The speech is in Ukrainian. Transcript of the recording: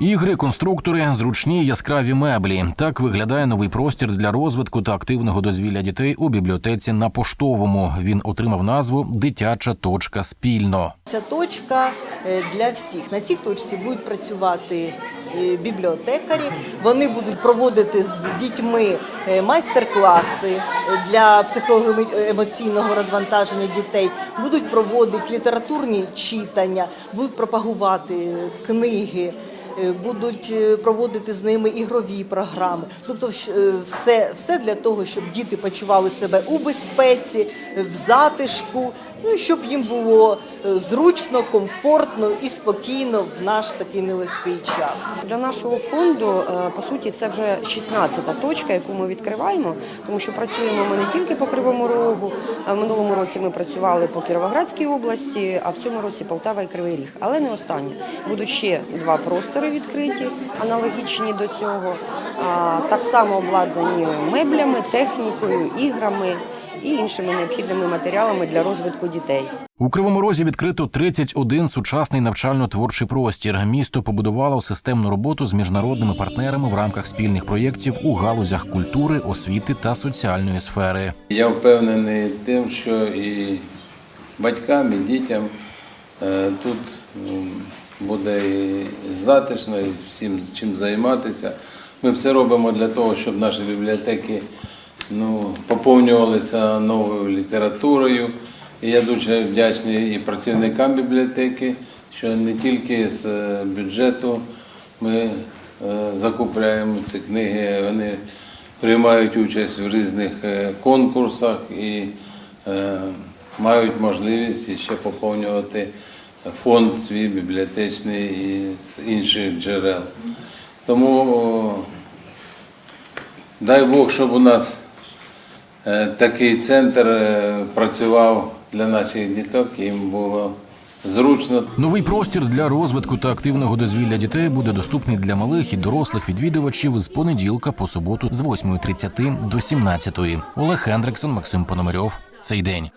Ігри, конструктори, зручні яскраві меблі. Так виглядає новий простір для розвитку та активного дозвілля дітей у бібліотеці на поштовому. Він отримав назву Дитяча точка спільно. Ця точка е, для всіх. На цій точці будуть працювати е, бібліотекарі. Вони будуть проводити з дітьми е, майстер-класи для психоемоційного розвантаження дітей. Будуть проводити літературні читання, будуть пропагувати книги. Е, Будуть е, проводити з ними ігрові програми, тобто е, все, все для того, щоб діти почували себе у безпеці, в затишку, ну і щоб їм було е, зручно, комфортно і спокійно в наш такий нелегкий час. Для нашого фонду, е, по суті, це вже 16-та точка, яку ми відкриваємо, тому що працюємо ми не тільки по Кривому Рогу. В минулому році ми працювали по Кіровоградській області, а в цьому році Полтава і Кривий Ріг. Але не останнє. Будуть ще два простори відкриті, аналогічні до цього. Так само обладнані меблями, технікою, іграми і іншими необхідними матеріалами для розвитку дітей. У Кривому Розі відкрито 31 сучасний навчально-творчий простір. Місто побудувало системну роботу з міжнародними партнерами в рамках спільних проєктів у галузях культури, освіти та соціальної сфери. Я впевнений тим, що і батькам, і дітям е, тут буде і затишно, і всім чим займатися. Ми все робимо для того, щоб наші бібліотеки ну, поповнювалися новою літературою. І я дуже вдячний і працівникам бібліотеки, що не тільки з е, бюджету ми е, закупляємо ці книги, вони приймають участь в різних е, конкурсах і мають можливість ще поповнювати фонд свій бібліотечний і з інших джерел. Тому дай Бог, щоб у нас такий центр е, працював для наших діток, їм було зручно. Новий простір для розвитку та активного дозвілля дітей буде доступний для малих і дорослих відвідувачів з понеділка по суботу з 8.30 до 17.00. Олег Хендриксон, Максим Пономарьов. Цей день.